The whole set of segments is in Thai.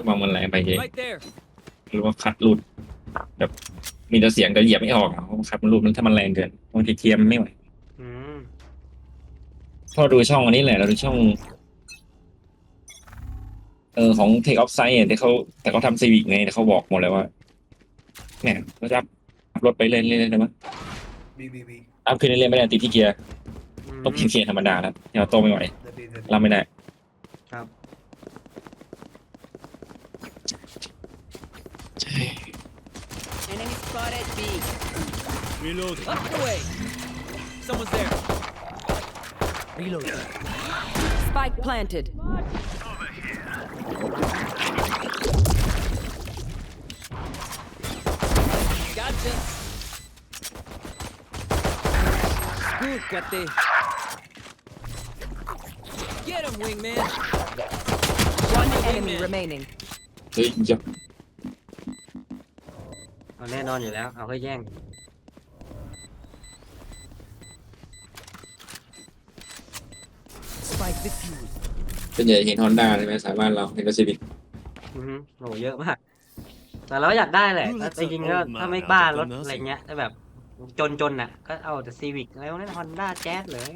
ก็มองมันแรงไปเอง Right there. หรือว่าคัดหลุดแบบมีแต่เสียงแต่เหยียบไม่ออกอะเพราะว่าคัดมันหลุดมันถ้ามันแรงเกินบางทีเทียมไม่ไหวอืมพอดูช่องอันนี้แหละเราดูช่อง เออของ Take Off Site แต่เขาแต่เขาทำซีวิกไงแต่เขาบอกหมดเลยว่าเนี่ยเราจะอัพรถไปเรื่อยๆได้ไหม B B B อัพขึ้นเรื่อยๆไม่ได้ติดที่เกียร์อืมต้องเป็นเกียร์ธรรมดาแล้วเราโตไม่ไหว the B the B รับไม่ได้ Reloading. Up the way. Someone's there. Reloading. Spike planted. Gotcha. Good, cuate. Get him, wingman. One enemy Wingman. remaining. เฮ้ยจะ เอาแน่นอนอยู่แล้ว เอาให้แย่ง เป็นใหญ่เห็นฮอนด้าใช่ไหมสายบ้านเราเห็นก็ซีวิกอือฮึโหเยอะมาก แต่เราอยากได้แหละแต่จริงๆก็ถ้าไม่บ้ารถอะไรเงี้ยถ้าแบบจนๆน่ะ ก็เอาแต่ซีวิกอะไรพวกนั้นฮอนด้าแจ๊สเลย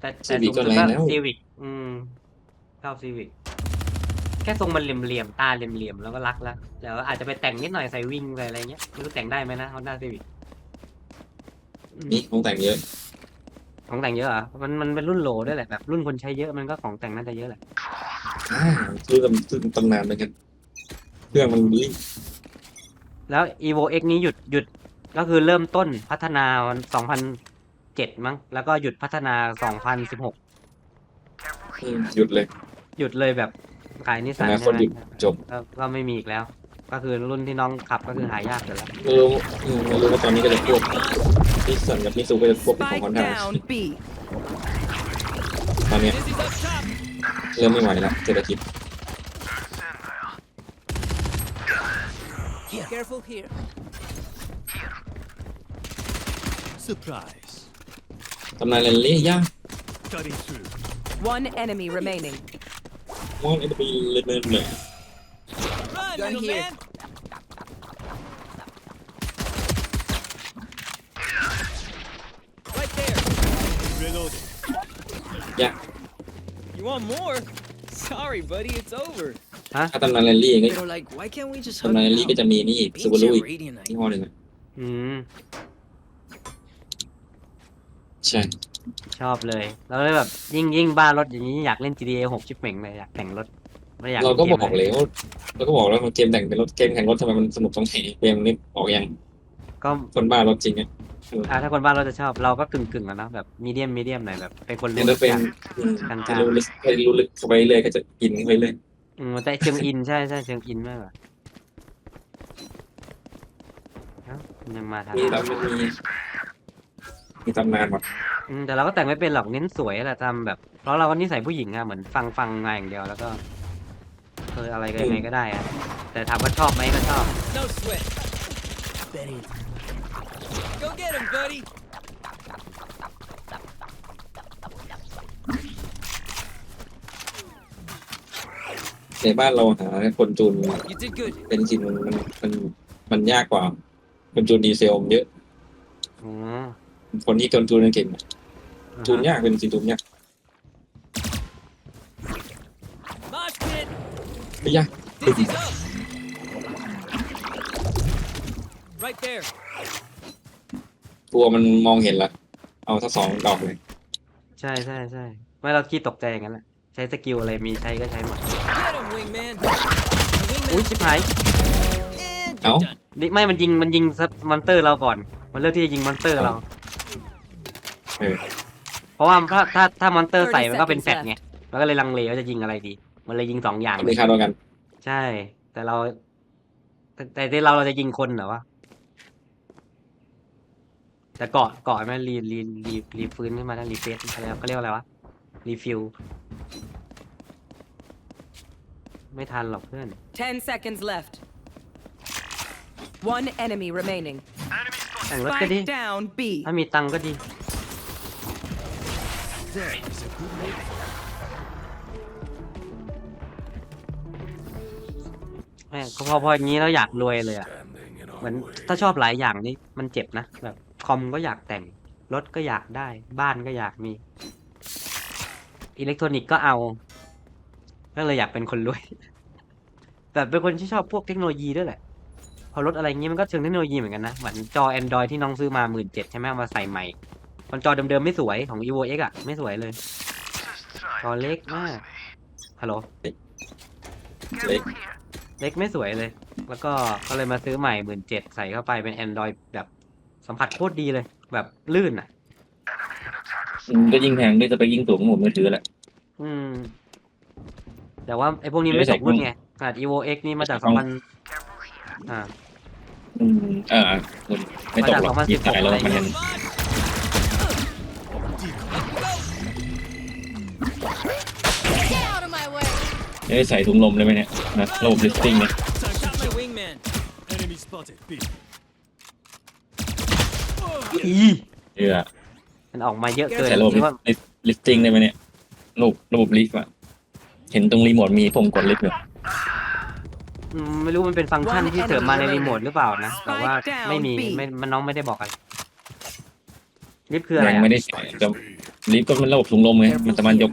แต่แต่สูงสุดก็ซีวิกอืมชอบซีวิกแค่ทรงมันเหลี่ยมๆตาเหลี่ยมๆแล้วก็รักแล้วเดี๋ยวอาจจะไปแต่งนิดหน่อยใส่วิ่งใส่อะไรเงี้ยไม่รู้แต่งได้ไหมนะฮอนด้าซีวิกนี่คงแต่งเยอะ ของแต่งเยอะเหรอะมันมันเป็นรุ่นโหลด้วยแหละแบบรุ่นคนใช้เยอะมันก็ของแต่งน่าจะเยอะแหละอ่าซื้อตำซื้อตำนานเหมือนกันเครื่องมันรีบแล้ว evo x นี้หยุดหยุดก็คือเริ่มต้นพัฒนาวัน2007 มั้งแล้วก็หยุดพัฒนา 2016อืมหยุดเลย หยุดเลยแบบขายนิสสันอนาคใช่ตไหมหยุดจบ ก็ก็ไม่มีอีกแล้ว ก็คือรุ่นที่น้องขับก็คือหายากอยู่แล้ว ไม่รู้อืมไม่รู้ว่าตอนนี้ก็จะควบ นิสสันกับมิซูก็จะควบเป็นของ Spike ฮอนด้า down B. ตอนเนี้ย Dizzy's up top. เริ่มไม่ไหวแล้วเศรษฐกิจ Careful here. Surprise. ตำนานเรนลี่ย่าง Cutting through. One enemy remaining. มองเอ็นบีเลยเลยเลย Run, Gun little here. man. Right there. Reloading. ย่าง You want more? Sorry, buddy, it's over. ถ้าตำนานเรนลี่ก็ They're like, why can't we just ตำนานเรนลี่ก็จะมีนี่อีกซูบารุอีก Radiant ยี่ห้อหนึ่งอะอืม ใช่ ชอบเลย แล้วเลยแบบยิ่งยิ่งบ้ารถอย่างนี้อยากเล่น GTA 6 ชิปเหม่งเลยอยากแต่งรถ ไม่อยากเราก็ล่นบอกแล้วเราก็บอกแล้วมันเกมแต่งเป็นรถเกมแข่งรถทำไมมันสนุกตรงไหนเกมนี้ออกยังก็คนบ้ารถจริงอะ อ่าถ้าคนบ้านเราจะชอบเราก็กึ่งกึ่งๆอะเนาะแบบมีเดียมมีเดียมหน่อยแบบเป็นคนเนี่ยรู้ถ้าเป็นจักอืมกลางๆจะรู้ลึกไปรู้ลึกเข้าไปเรื่อยก็จะกินเข้าไปเรื่อยอืมแต่เชิงอินใช่ใช่เชิงอินมากกว่าเอ้ามันยังมาทางมีแล้วมันมีมีตำนานหมดอืมแต่เราก็แต่งไม่เป็นหรอกเน้นสวยแหละทำแบบเพราะเราก็นิสัยผู้หญิงอะเหมือนฟังฟังมาอย่างเดียวแล้วก็เอออะไรก็ยังไงก็ได้อะแต่ถามว่าชอบไหมก็ชอบ No sweat. Go get him, buddy. ในบ้านเราหาคนจูน You did good. เป็นจริงมันมันมันมันยากกว่า คนจูนดีเซลมันเยอะ อืมคนที่คนจูนเก่งอะจูนอ่าฮะยากเป็นจริงจูนยาก Mosh pit. ไม่ยาก Dizzy's up. Right there. กลัวมันมองเห็นละเอาทั้งสองดอกเลยใช่ใช่ใช่ไม่เราขี้ตกใจอย่างนั้นแหละใช้สกิลอะไรมีใช้ก็ใช้หมด Get him, wingman. The อุ้ย wingman. ชิบหาย And เอ้า you're done. ดิไม่มันยิงมันยิงมอนเตอร์เราก่อน มันเลือกที่จะยิงมอนเตอร์เรา เออเพราะว่าถ้าถ้าถ้ามอนเตอร์ใส่มันก็เป็น seconds แฟดไงมันก็เลยลังเลว่าจะยิงอะไรดี มันเลยยิงสองอย่าง ไม่คาดว่ากัน ใช่ แต่เรา แต่แต่ที่เราเราจะยิงคนเหรอวะ แต่เกาะเกาะมันรีรีรีรีฟื้นขึ้นมาแล้วรีเฟซอะไรเขาเรียกว่าอะไรวะรีฟิลไม่ทันหรอกเพื่อน Ten seconds left. One enemy remaining. แต่งรถก็ดี Spike down B. ถ้ามีตังค์ก็ดี There is a good move. แม่งพอพออย่างนี้แล้วอยากรวยเลยอะ เหมือนถ้าชอบหลายอย่างนี่มันเจ็บนะแบบ คอมก็อยากแต่ง รถก็อยากได้ บ้านก็อยากมี อิเล็กทรอนิกส์ก็เอา ก็เลยอยากเป็นคนรวยแบบเป็นคนที่ชอบพวกเทคโนโลยีด้วยแหละ พอรถอะไรเงี้ยมันก็เชิงเทคโนโลยีเหมือนกันนะ เหมือนจอ Android ที่น้องซื้อมาหมื่นเจ็ดใช่ไหมเอามาใส่ใหม่มันจอเดิมๆไม่สวยของ evo x อะ ไม่สวยเลย จอเล็กมาก ฮัลโหล เล็ก เล็กไม่สวยเลย แล้วก็ก็เลยมาซื้อใหม่หมื่นเจ็ดใส่เข้าไปเป็น Android แบบ สัมผัสโคตรดีเลยแบบลื่นอะมันก็ยิ่งแพงด้วยจะไปยิ่งสูงหมดมือถือแหละ อืม แต่ว่าไอ้พวกนี้ไม่ไม่ใส่ตกรุ่นกล้องไงขนาด evo x นี่มาจากใส่กล้อง2000อ่า อืมอ่าคุณไม่ตกหรอกมาจากยี่ตายแล้ว2016มันยัง Get out of my way! จะได้ใส่ถุงลมเลยไหมเนี่ยนะระบบลิสติ้งเนี่ย Shot my wingman. Enemy spotted. B. อีเชื่อมันออกมาเยอะเกินใส่ระบบหรือว่าลิสติ้งได้ไหมเนี่ยระบบระบบลิฟต์อะเห็นตรงรีโมทมีผมกดลิฟต์อยู่อืมไม่รู้มันเป็นฟังก์ชัน One ที่เสริมมาใน enemy รีโมทหรือเปล่านะ แต่ว่า Spike down ไม่มี B ไม่มันน้องไม่ได้บอกอะไรลิฟต์คืออะไรยังอะไม่ได้ใส่จะลิฟต์ก็มันระบบถุงลมไงมันสามารถยก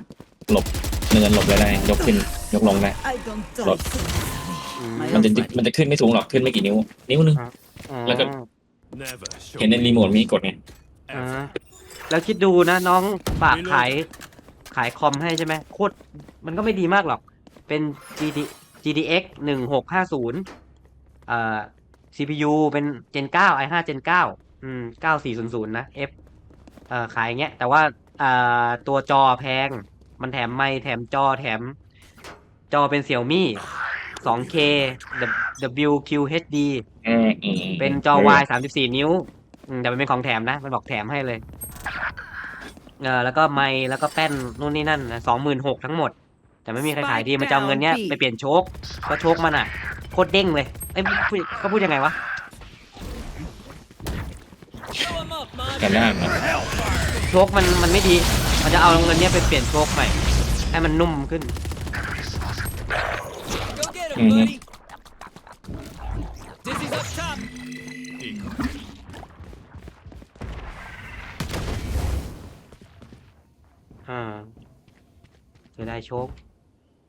หลบเนินหลบอะไรได้ ยกขึ้นยกลงได้ รถ อืมมันจะมันจะขึ้นไม่สูงหรอกขึ้นไม่กี่นิ้ว นิ้วนึงอ๋อแล้วก็ Never show เห็นในรีโมทมีกดไงอ่าแล้วคิดดูนะน้องฝากขายขายคอมให้ใช่ไหมโคตรมันก็ไม่ดีมากหรอก เป็น GD GDX หนึ่งหกห้าศูนย์อ่า CPU เป็น Gen 9 i5 Gen 9อืม9400 นะ F เอ่อขายอย่างเงี้ย แต่ว่าอ่าตัวจอแพง มันแถมไมค์แถมจอแถม จอเป็น Xiaomi 2K WQHD อืมอืมเป็นจอ Y 34นิ้วอืมแต่มันเป็นของแถมนะ มันบอกแถมให้เลยเออแล้วก็ไมค์แล้วก็แป้นนู่นนี่นั่นสองหมื่นหกทั้งหมด แต่ไม่มีใครขายดีมันจะเอาเงินเนี้ยไปเปลี่ยนโชคก็โชคมันอะโคตรเด้งเลยเอ้ยพูดเขาพูดยังไงวะ Show him up, man. กันได้นะโชคมันมันไม่ดี มันจะเอาเงินเนี้ยไปเปลี่ยนโชคใหม่ ให้มันนุ่มขึ้น Go get him, Mhm. buddy. โชค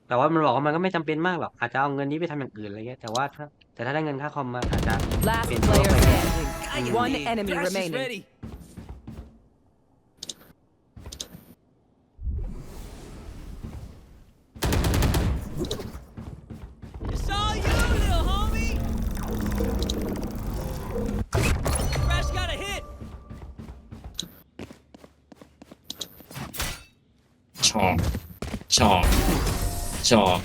แต่ว่ามันบอกว่ามันก็ไม่จำเป็นมากหรอก อาจจะเอาเงินนี้ไปทำอย่างอื่นอะไรเงี้ย แต่ว่าถ้าแต่ถ้าได้เงินค่าคอมมาอาจจะ Last Been player broken. standing. One enemy Dash is remaining. ready. It's all you, little homie. Crash got a hit. ชอบ ชอบ ชอบ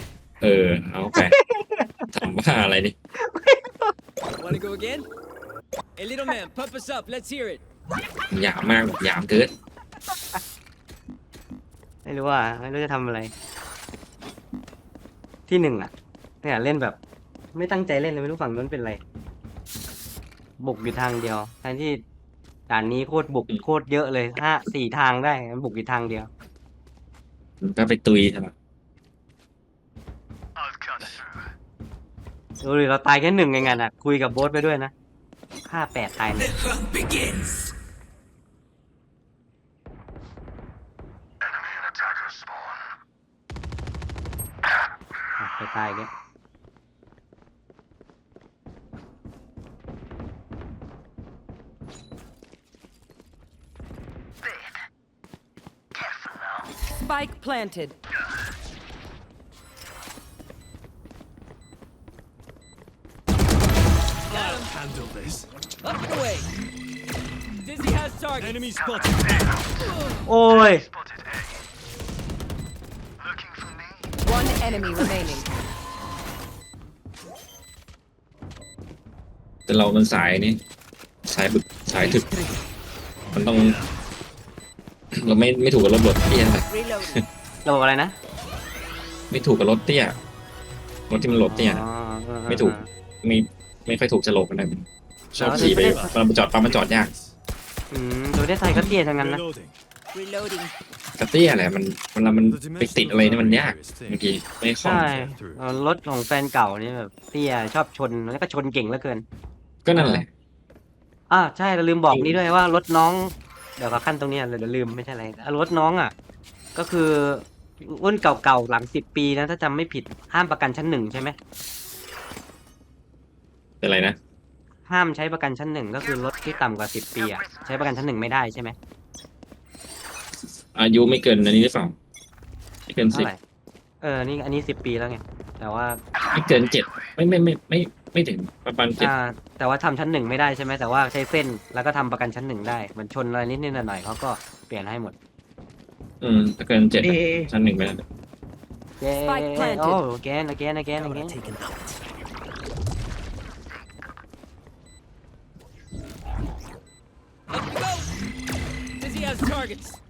เออ เอาไปทำบ้าอะไรดิ Wanna go again? Hey, little man, pump us up. Let's hear it. หยามมากหยามเกินไม่รู้ว่า ไม่รู้จะทำอะไร ที่หนึ่งอะเนี่ยเล่นแบบ ไม่ตั้งใจเล่นเลยไม่รู้ฝั่งนู้นเป็นไร บุกอยู่ทางเดียวแทนที่ด่านนี้โคตรบุกโคตรเยอะเลยห้าสี่ทางได้มันบุกอยู่ทางเดียว ก็ไปตุยใช่ไหมดูดิเราตายแค่หนึ่งเองอะนะคุยกับโบ๊ทไปด้วยนะฆ่าแปดตายเลยไปตายเนี่ย Spike planted. I'll handle this. Up and away. Dizzy has target. Enemy spotted. โอ้ย One enemy remaining. แต่เรามันสายนี่สายบึกสายถึก มันต้อง เราไม่ไม่ถูกกับรถบดเตี้ยนะ Reloading. ระบบอะไรนะไม่ถูกกับรถเตี้ยรถที่มันหลบเตี้ยอ๋อเออไม่ถูกไม่ไม่ค่อยถูกจะหลบกันเลยชอบขี่ไปตอนไปจอดปั๊มมันจอดยากอืมดูได้ไทยก็เตี้ยทั้งนั้นนะ Reloading. Reloading. กระเตี้ยแหละมันเวลามันไปติดอะไรนี่มันยาก Various บาง things. ทีไม่คล่องใช่เอ่อรถของแฟนเก่านี่แบบเตี้ยชอบชนแล้วก็ชนเก่งเหลือเกิน ก็นั่นแหละ อ่าใช่เราลืมบอกจริงนี่ด้วยว่ารถน้อง เดี๋ยวขอขั้นตรงเนี้ยเดี๋ยวลืมไม่ใช่อะไรอะรถน้องอะ ก็คือรุ่นเก่าๆหลังสิบปีนะถ้าจำไม่ผิดห้ามประกันชั้นหนึ่งใช่ไหมเป็นไรนะ ห้ามใช้ประกันชั้นหนึ่งก็คือรถที่ต่ำกว่าสิบปีอะใช้ประกันชั้นหนึ่งไม่ได้ใช่ไหมอายุไม่เกินอันนี้หรือเปล่าไม่เกินเท่าสิบไหร่เออนี่อันนี้สิบปีแล้วไงแต่ว่าไม่เกินเจ็ดไม่ไม่ไม่ไม่ ไม่ถึงประมาณเจ็ดอ่าแต่ว่าทำชั้นหนึ่งไม่ได้ใช่ไหมแต่ว่าใช้เส้นแล้วก็ทำประกันชั้นหนึ่งได้เหมือนชนอะไรนิดนิดหน่อยๆเขาก็เปลี่ยนให้หมดอืมถ้าเกินเจ็ดชั้นหนึ่งไม่ได้เย้ Spike planted โอ้ again again again again taken out. Up we go. Dizzy has targets. Mosh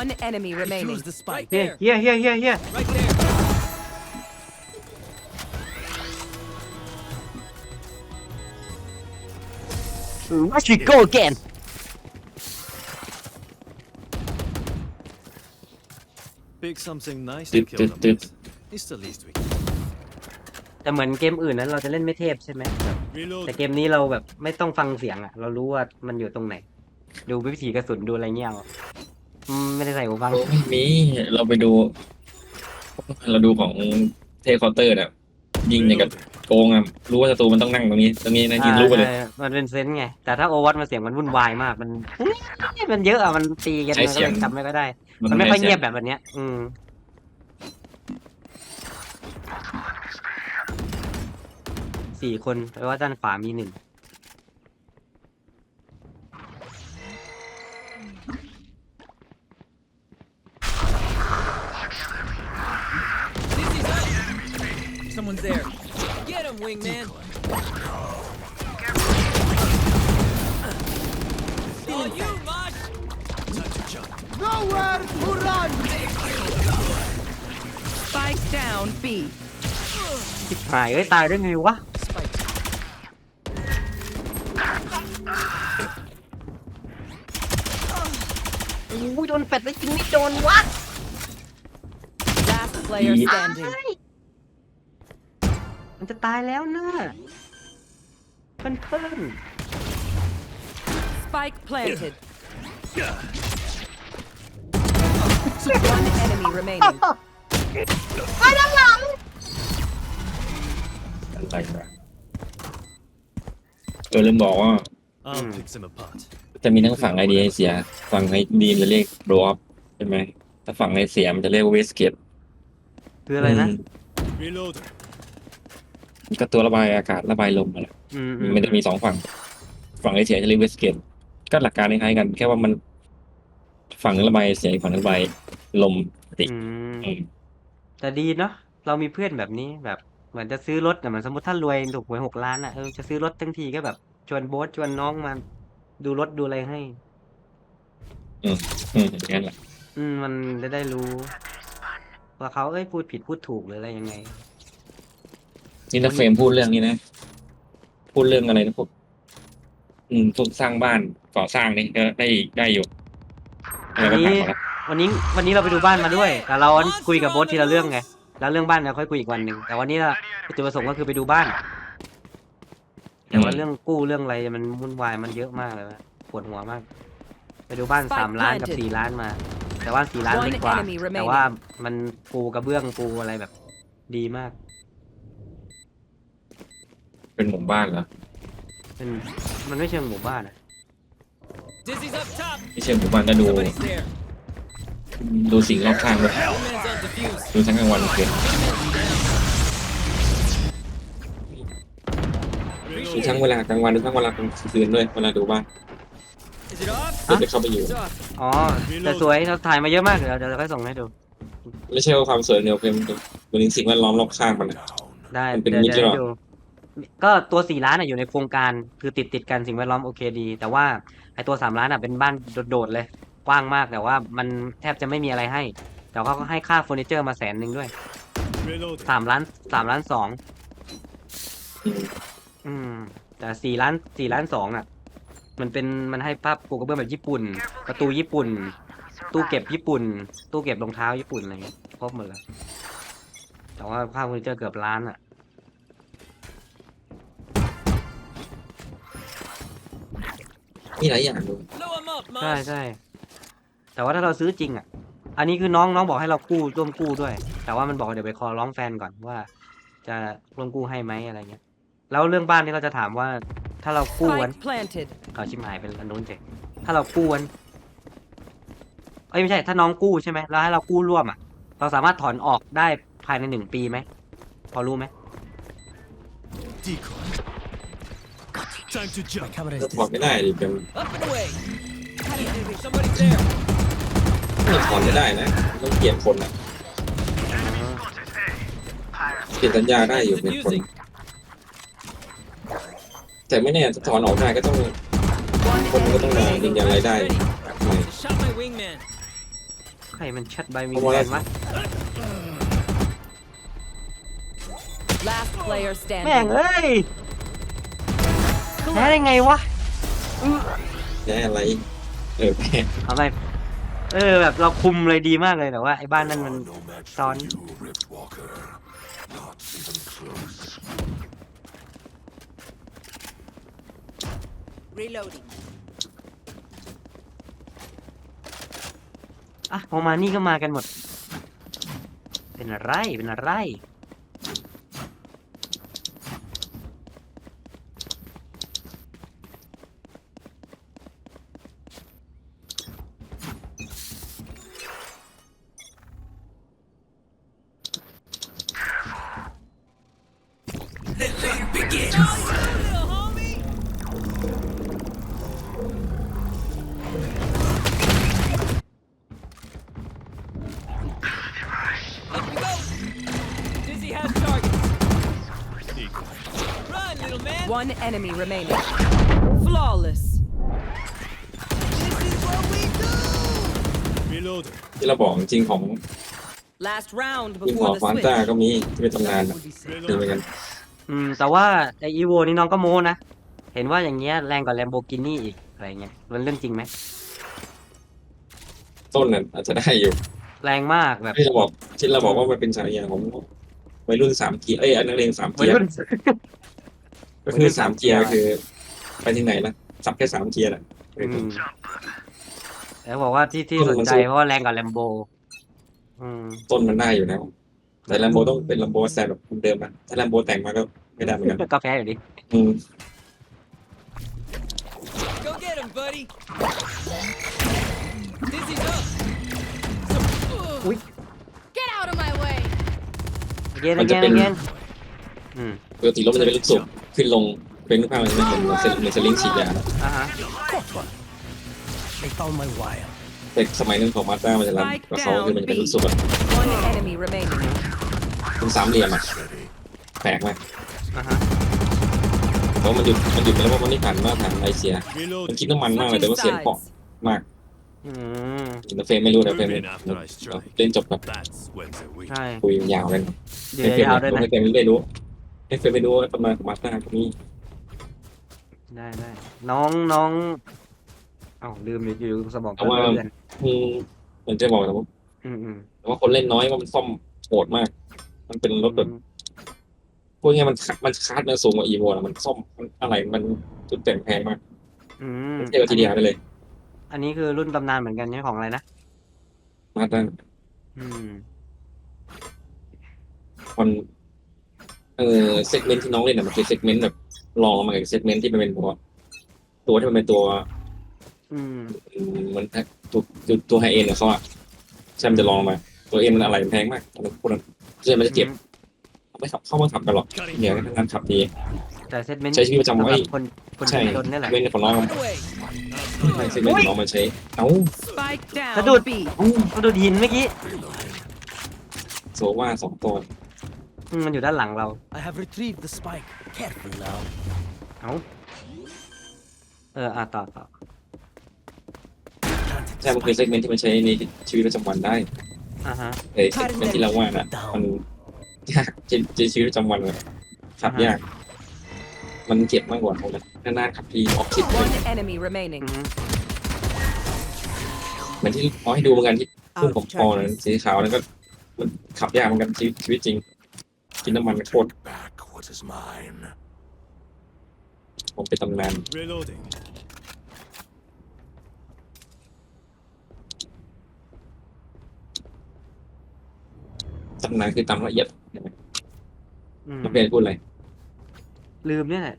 One enemy remaining. Choose the spike. here There. here here here here Right there. Watch me go again Pick something nice Did- to kill did- them did. with. It's the least we can. แต่เหมือนเกมอื่นนั้นเราจะเล่นไม่เทพใช่ไหมแบบ Reload. แต่เกมนี้เราแบบไม่ต้องฟังเสียงอะเรารู้ว่ามันอยู่ตรงไหน ดูวิถีกระสุนดูอะไรเงี้ยเอาอืม ไม่ได้ใส่หูฟังโอ้ไม่มีเราไปดู เราดูของเทคเคาน์เตอร์เนี่ยยิงอย่างกับโกงอะรู้ว่าศัตรูมันต้องนั่งตรงนี้ ตรงนี้นะยิงรู้ไปเลย อ่าใช่มันเป็นเซนส์ไง แต่ถ้าโอวัตมันเสียงมันวุ่นวายมาก มัน มันเยอะอะมันตีกันใช้มันเสีก็ยงเลยจำไม่ก็ได้มันมันไม่ค่อยสีเงียบแบบแบบเนี้ย อืม สี่คนแปลว่าด้านขวามีหนึ่ง Someone's there. Get him, wingman. Oh, you, Mosh. Spike down B. ชิบหายเอ้ย ตายได้ไงวะ อุ้ยโดนแฟดได้จริงไม่โดนวะ Last player Yeah. standing. มันจะตายแล้วนะเพิ่นเพิ่น Spike planted. One enemy remaining. อะไรวะเออลืมบอกว่า I'll Hmm. pick them apart. จะมีทั้งฝั่งไอเดียเสีย ฝั่งไอดีมจะเรียกโรอฟใช่ไหมถ้าฝั่งไอเสียมันจะเรียกเวสเกตคืออะไรนะ Reload. ก็ตัวระบายอากาศระบายลมอะไรอืมอืมมันจะมีสองฝั่ง ฝั่งไอเสียจะเรียกเวสเกตก็หลักการคล้ายๆกัน แค่ว่ามัน ฝั่งนึงระบายเสียอีกฝั่งนึงระบายลมปกติอืมอืมแต่ดีเนาะเรามีเพื่อนแบบนี้แบบเหมือนจะซื้อรถอะเหมือนสมมติถ้ารวยถูกหวยหกล้านอะเออจะซื้อรถทั้งทีก็แบบชวนโบ๊ทชวนน้องมาดูรถดูอะไรให้ อืมอย่างนั้นแหละอืมมันจะได้รู้ ว่าเขาเอ้ยพูดผิดพูดถูกหรืออะไรยังไง นี่ถ้าเฟรมพูดเรื่องนี้นะ พูดเรื่องอะไรนะพวกอืมพวกสร้างบ้านก่อสร้างนี่ก็ได้ได้อยู่อะไรก็ถามเขาละวันนี้วันนี้เราไปดูบ้านมาด้วย แต่เราคุยกับโบ๊ททีละเรื่องไง แล้วเรื่องบ้านเราค่อยคุยอีกวันหนึ่งแต่วันนี้เราจุดประสงค์ก็คือไปดูบ้าน แต่ว่าเรื่องกู้เรื่องอะไรมันวุ่นวายมันเยอะมากเลยนะปวดหัวมาก ไปดูบ้าน Spike สามล้านกับ planted สี่ล้านมา แต่ว่าสี่ล้าน One เล็กกว่า enemy remaining แต่ว่ามันปูกระเบื้องปูอะไรแบบ ดีมาก เป็นหมู่บ้านเหรอเป็นมันไม่เชิงหมู่บ้านอะ Dizzy's up top. ไม่ใช่หมู่บ้านก็ดู Somebody's there. ดูสิ่งรอบข้างด้วย Wingman's on defuse. ดูทั้งกลางวันเกินดูทั้งเวลากลางวันดูทั้งเวลากลางคืนด้วยเวลาดูบ้าน Is it off? เดี๋ยวจะเข้าไปอยู่ It's off. อ๋อแต่สวยเราถ่ายมาเยอะมากเดี๋ยวเดี๋ยวเราค่อยส่งให้ดู ไม่ใช่ว่าความสวยเดียวเพียงดูถึงสิ่งแวดล้อมรอบข้างมันนะ ได้มันเป็นเดี๋ยวมิตรเดี๋ยวใช่ให้หรอ ดู ก็ตัวสี่ล้านอะอยู่ในโครงการคือติดติดกันสิ่งแวดล้อมโอเคดี แต่ว่าไอตัวสามล้านอะเป็นบ้านโดดๆเลยกว้างมากแต่ว่ามันแทบจะไม่มีอะไรให้ แต่เขาก็ให้ค่าเฟอร์นิเจอร์มาแสนหนึ่งด้วยสามล้านสามล้านสองอืม แต่สี่ล้านสี่ล้านสองอะ มันเป็นมันให้ภาพปูกระเบื้องแบบญี่ปุ่น ประตูญี่ปุ่น ตู้เก็บญี่ปุ่น ตู้เก็บรองเท้าญี่ปุ่นอะไรเงี้ยครบหมดเลยแต่ว่าค่าเฟอร์นิเจอร์เกือบล้านอะ มีหลายอย่างเลย Blow him up, ใช่ Moss. ใช่แต่ว่าถ้าเราซื้อจริงอะ อันนี้คือน้องน้องบอกให้เรากู้ร่วมกู้ด้วย แต่ว่ามันบอกว่าเดี๋ยวไปขอร้องแฟนก่อนว่า จะร่วมกู้ให้ไหมอะไรเงี้ย แล้วเรื่องบ้านนี่เราจะถามว่า ถ้าเรากู้วัน Spike planted. เอาชิมหายเป็นอันนู้นเจ๊ถ้าเรากู้วันเอ้ยไม่ใช่ ถ้าน้องกู้ใช่ไหมแล้วให้เรากู้ร่วมอะ เราสามารถถอนออกได้ภายในหนึ่งปีไหม พอรู้ไหม Decoy. Time to jump. ก็ถอนไม่ได้ดิเป็น Up and away. Somebody's there. ไม่ถอนไม่ได้นะต้องเปลี่ยนคนอะเปลี่ยนสัญญาได้อยู่เป็นคน Defusing. แต่ไม่แน่ถ้าถอนออกได้ก็ต้อง One คนก็ต้องมา enemy ยืน remaining. ยันรายได้ Ready. ใหม่ Just shot my wingman. ใครมันแชทใบมีเพราะว่าแรงวะ Last player แม่ง standing. เอ้ย แพ้ได้ไงวะแย่อะไร เออแพ้เอาไปเออแบบเราคุมเลยดีมากเลยแต่ว่าไอ้บ้านนั่นมันซ้อน Reloading. อะพอมานี่ก็มากันหมด เป็นอะไรเป็นอะไร One enemy remaining. Flawless. This is what we do. Reloading. ที่เราบอกจริงๆของ Last round จริงของ before the ฟาน switch. ต้าก็มีที่เป็นตำนานอะมีเหมือนกัน อืม แต่ว่าไออีโวนี่น้องก็โม้นะ เห็นว่าอย่างเงี้ยแรงกว่าแลมโบกินี่อีก อะไรเงี้ยมันเรื่องจริงไหม ต้นนั้นอาจจะได้อยู่แรงมากแบบที่เราบอกที่เราบอกว่ามันเป็นฉายาของวัยรุ่นสามเกียร์เอ้ยอันนักเรียนสามวัยเกียร์รุ่น ก็คือสามเกียร์คือไปที่ไหนนะสับแค่สามเกียร์แหละอืมแล้วบอกว่าที่ที่ต้นสมันนใจสู้เพราะว่าแรงกว่าแลมโบอืมต้นมันได้อยู่แล้วแต่แลมโบต้องเป็นแลมโบแซนแบบเดิมนะถ้าแลมโบแต่งมาก็ไม่ได้เหมือนกันก็แพ้อยู่ดิอืม Go get him, buddy. Dizzy's up. Get out of my way. เย็นมันจะเย็นเป็นเย็นอืมปกติรถมันจะเป็นลูกสูบ ขึ้นลงเป็นลูกภาพมันจะไม่เหมือนเหมือนเซลเหมือนสลิงฉีดยานะอ่าฮะ They found my wire. แต่สมัยนั้นของมาสด้ามันจะรับกับเขาคือมันจะเป็นลูกสูบแบบ One enemy remaining. เป็นสามเหลี่ยมอะแปลกมากอ่าฮะ เพราะมันหยุดมันหยุดไปแล้วเพราะมันไม่ผ่านมาตรฐานไอเสีย มัน Reloading. คิดน้ำมันมากเลยแต่ Switching ว่าเสียงเพราะ sides. มากอืม อินเตอร์เฟซไม่รู้แต่เฟซ Move in after I strike. เล่นจบแบบ That's when they weak. ใช่ คุยยาวกันเดี๋ยไม่วเฟซยาวด้วยนะไม่เฟซไม่ได้รู้ ไม่เฟซไม่รู้ว่าประมาณของมาสด้าก็มีได้ได้น้องน้องเอ้าลืมอยู่อยู่สมองเพื่อนอืมเหมือนจะบอกแต่ว่าอืมอืมแต่ว่าคนเล่นน้อยว่ามันซ่อมโหดมาก มันเป็นรถแบบพวกเนี้ยมันมันคาดมันสูงกว่าอีโวนะมันซ่อมมันอะไรมันจุดเปลี่ยนแพงมากอืมเทียบกับทีเดียวได้เลย อันนี้คือรุ่นตำนานเหมือนกันเนี่ยของอะไรนะมาสด้าอืมมัน เออเซกเมนต์ที่น้องเล่นน่ะมันคือเซกเมนต์แบบรองลงมาจากเซกเมนต์ที่มันเป็นตัวตัวที่มันเป็นตัวอืมอืมมันตัวตัวตัวไฮเอ็นของเขาอะใช่มันจะลองลงมา ตัวเอ็นมันอะไรมันแพงมากพวกนั้นใช่มันจะเก็บไม่ขับเข้ามาขับกันหรอก Cutting เดี๋ยวทำงานขับดี แต่เซตเมนต์ใช้ชีวิตประจำวันสำหรับคนคนใช่จนนี่แหละเว้นของน้อง Up and away. ไม่เซกเมนต์ของน้องมันใช้เอ้า Spike down. Sudut. B. ก็ดูหินเมื่อกี้โซว่าสองตัวอื มมันอยู่ด้านหลังเรา I have retrieved the spike. Careful now. เอ้าเอออะต่อต่อ Planted ใช่มันคือเซกเมนต์ที่มันใช้ในชีวิตประจำวันได้อ่าฮะเอ้เซกเมนต์ที่เราว่าน่ะมันยากจะจะชีวิตประจำวันอะขับยาก มันเจ็บมากกว่าตรงนั้นนานๆขับทีออกซิด One enemy remaining. อือฮึเหมือนที่เอาให้ดูเหมือนกันที่พุ่ง Out ของ of คอนั้น charges. สีขาวนั้นก็มันขับยากเหมือนกันชีวิตชีวิตจริง กินน้ำมันโคตร Back what is mine. ผมเป็นตำนาน Reloading. ตำนานคือตำละเอียดใช่ไหมอืมน้องเป็นพูดอะไรลืมเนี่ยแหละ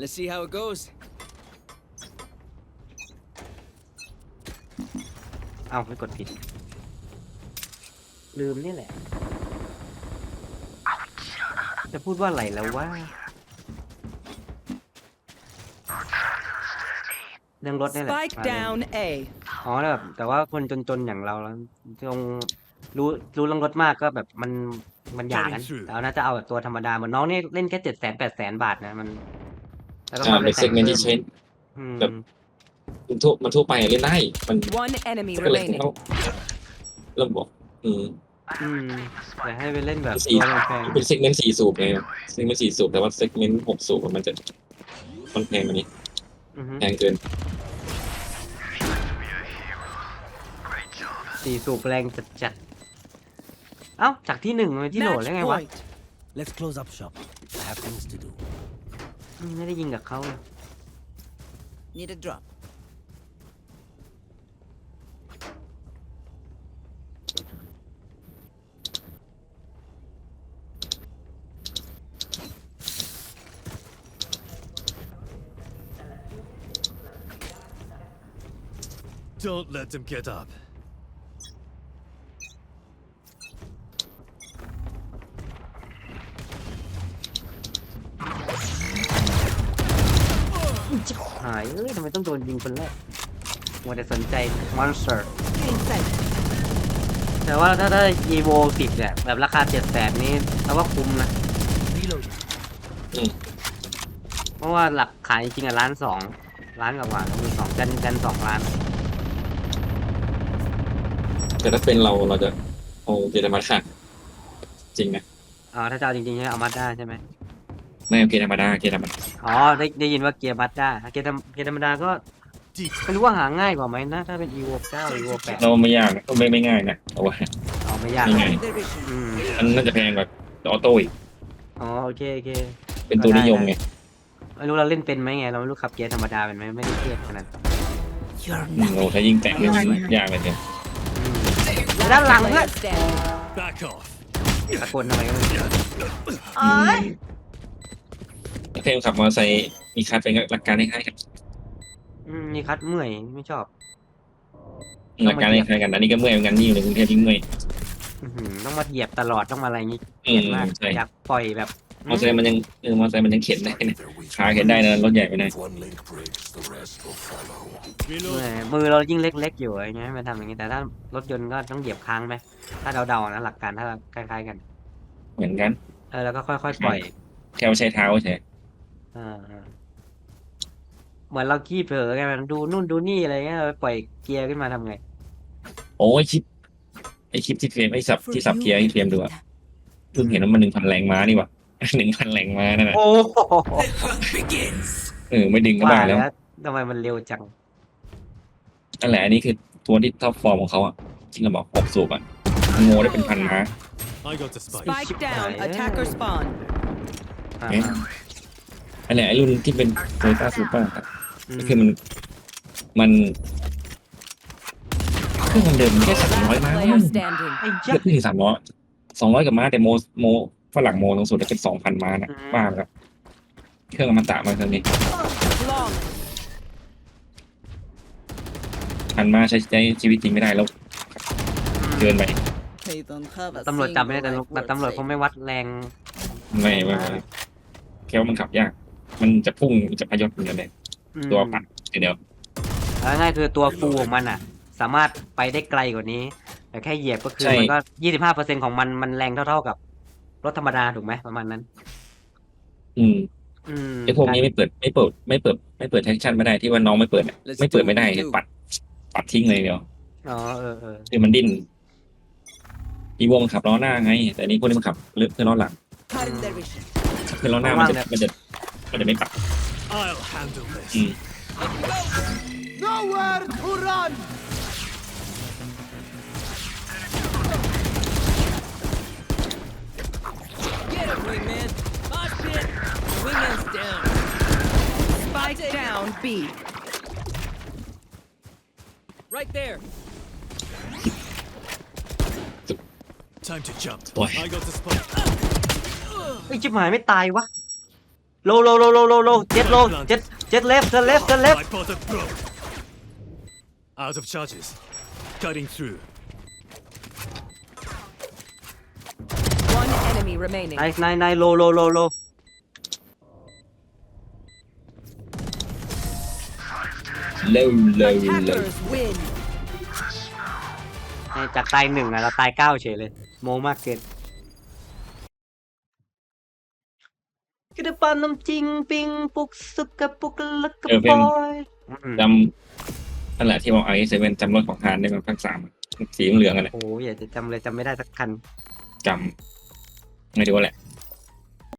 Let's see how it goes. เอาไปกดผิด ลืมนี่แหละ จะพูดว่าอะไรแล้วว่าเรื่องรถนี่แหละ Spike มาเลย down A. อ๋อแล้วแบบแต่ว่าคนจนๆอย่างเราแล้วตรงรู้รู้เรื่องรถมากก็แบบมันมันอยากกัน Getting through แต่น่าจะเอาแบบตัวธรรมดาเหมือนน้องนี่เล่นแค่เจ็ดแสนแปดแสนบาทนะมัน แล้วก็อ่ามาเป็นเซกเมนต์ที่ใช้ อืมแบบ มันทั่วมันทั่วไปอะเล่นได้ มัน One enemy ก็เลย remaining. เขาเริ่มบอกอืมอืมอยากให้ไปเล่นแบบสี่ตัวแพงเป็นเซกเมนต์สี่สูบไงเซกเมนต์สี่สูบแต่ว่าเซกเมนต์หกสูบอะมันจะมันแพงกว่านี้ๆอือฮึแพงเกินสี่สูบแรงจัดจัดๆเอ้าจากที่หนึ่งมาที่โหล Match แล้วไงวะ point. Let's close up shop. I have things to do. อืมไม่ได้ยิงกับเขาเลย Need a drop. Don't let them get up. หายเอ้ยทำไมต้องโดนยิงคนแรกมัวแต่สนใจมอนสเตอร์ แต่ว่าถ้าได้ evo สิบเนี่ยแบบราคาเจ็ดแสนนี้เราว่าคุ้มนะ Reload. เพราะว่าหลักขายจริงๆอะล้านสองล้านกว่าๆมีสองกันกันสองล้าน แต่ถ้าเป็นเราเราจะเอาเจตมาค่ะจริงนะอ๋อถ้าจะเอาจริงๆใช่ไหมเอามาด้าใช่ไหมไม่เอาเกตธรรมดาเกตธรรมดาอ๋อได้ได้ยินว่าเกียร์มาด้าเกียร์ธรรมเกียร์ธรรมดาก็ Deep. ไม่รู้ว่าหาง่ายกว่าไหมนะถ้าเป็น evo 9 evo 8เราไม่ยากนะก็ไม่ไม่ง่ายนะแต่ว่าเอาไม่ยากไม่ง่าย The ritual. อืมอันน่าจะแพงกว่าออโต้อีกอ๋อโอเคโอเคเป็นตัวนิยมไงไม่รู้เราเล่นเป็นไหมไงเราไม่รู้ขับเกียร์ธรรมดาเป็นไหมไม่ได้เครียดขนาดนั้น You're อืมโอ้ถ้ายิ่งแต่งเรื่องนี้ยากเลยเนี่ยอืม ด้านหลังเพื่อน Player standing. Back off. ตะโกนทำไมก็ไม่รู้เพลงขับมอเตอร์ไซค์มีคัดเป็นหลักการคล้ายๆกันอืมนี่คัดเมื่อยไม่ชอบ หลักการคล้ายๆกันอันนี้ก็เมื่อยเหมือนกันนี่อยู่ในกรุงเทพยิ่งเมื่อย อื้อหือต้องมาเหยียบตลอดต้องมาอะไรอย่างงี้เกอืลียมดมากใช่อยากปล่อยแบบ มอเตอร์ไซค์มันยังเออมอเตอร์ไซค์มันยังเข็นได้เนี่ยขาเข็นได้นะรถใหญ่ไม่ได้ One link breaks, the rest will follow. เมื่ Reload. อยมือเรายิ่งเล็ก ๆ อยู่อะไรเงี้ยไม่ทำอย่างงี้แต่ถ้ารถยนต์ก็ต้องเหยียบค้างไหมถ้าเดาๆนะหลักการถ้าคล้ายๆกัน เหมือนกันเออแล้วก็ค่อยๆปล่อยแค่ว่าใช้เท้าใช่อ่าอ่าเหมือนเราขี้เผลอไงมันดูนู่นดูนี่อะไรเงี้ยเราปล่อยเกียร์ขึ้นมาทำไง โอ้ยคลิปไอคลิปที่เฟรมไอสับ For ที่สับ you เกียร์ให้เฟรมดูอะเพิ่งเห็นว่ามันหนึ่งพันแรงม้านี่หว่า หนึ่งพันแรงม้านั่นแหละโอ้โหเออไม่ดึงก็ว่าบ้าแล้แล้ววทำไมมันเร็วจัง นั่นแหละอันนี้คือตัวที่ท็อปฟอร์มของเขาอะที่เราบอกหกสูบอะโง่ได้เป็นพันม้า I got the spike. Spike down. Attacker spawn. อ่าเอ๊ะ อันเนี้ยไอรุ่นที่เป็นโตโยต้าซูเปอร์ อืมคือมันมันเครื่องมันเดิมมันแค่สามร้อย Last ม้า player standing. ไอ้เยยัอะกษ์ไม่ถึงสามร้อยสองร้อยกับม้าแต่โมโม ฝรั่งโมตรงสุดจะเป็นสองพันม้านะอืมบ้าแล้วเครื่องอมตะมาตอนนี้ Long. พันม้าใช้ใช้ชีวิตจริงไม่ได้แล้วเกินไป They don't have a ตำรวจจับไม่ได้แต่ single แต่ right ตำรวจ word คงไม่วัดแรงไม่ไม่ไม่แค่ว่ามันขับยาก มันจะพุ่งจะพยศเหมือนกันเลยอืมตัวปัดเดี๋ยวเอาง่ายๆคือตัวฟูของมันอะ สามารถไปได้ไกลกว่านี้ แต่แค่เหยียบก็คือใช่มันก็ยี่สิบห้าเปอร์เซ็นของมันมันแรงเท่า ๆกับ รถธรรมดาถูกไหมประมาณนั้น อืมอืมไอ้พวกนี้ไม่เปิดไม่เปิดไม่เปิดไม่เปิดแท็กชั่นไม่ได้ที่ว่าน้องไม่เปิดอะ Let's ไม่เปิด do ไม่ได้ what we do. ปัด ปัดทิ้งเลยเดียวอ๋อเออเออคือมันดิ้นอีวงขับล้อหน้าไง แต่นี่พวกนี้มันขับเลือกเพื่อนล้อหลัง Cutting their vision. เพื่อนล้อหน้ามันจะมันจะมันจะไม่ปัด I'll handle this. อืม Nowhere to run! Get him, wingman! Mosh pit! Wingman's down. Spike down B. Right there. Time to jump. Boy. I got the spike. ไอ้ยชิบหายไม่ตายวะโลโลโลโลโลโลเจ็ดโลเจ็ดเจ็ดเลฟเจ็ดเลฟเจ็ดเลฟ My bot broke. Out of charges. Cutting through. Enemy remaining. นายนายนายโลโลโลโลเร็วเร็วเร็ว Attackers win. นายจากตายหนึ่งอะเราตายเก้าเฉยเลย โมมากเกินกระปันน้ำจริงปิงปุกสุกกระปุกละกระปอยอืมจำนั่นแหละที่บอกไอเซเว่นจำรถของทานได้ไหมภาคสามอะสีเหลืองๆกันเลยโอ้ยอย่าจะจำเลยจำไม่ได้สักคันจำ ไม่รู้ว่าแหละ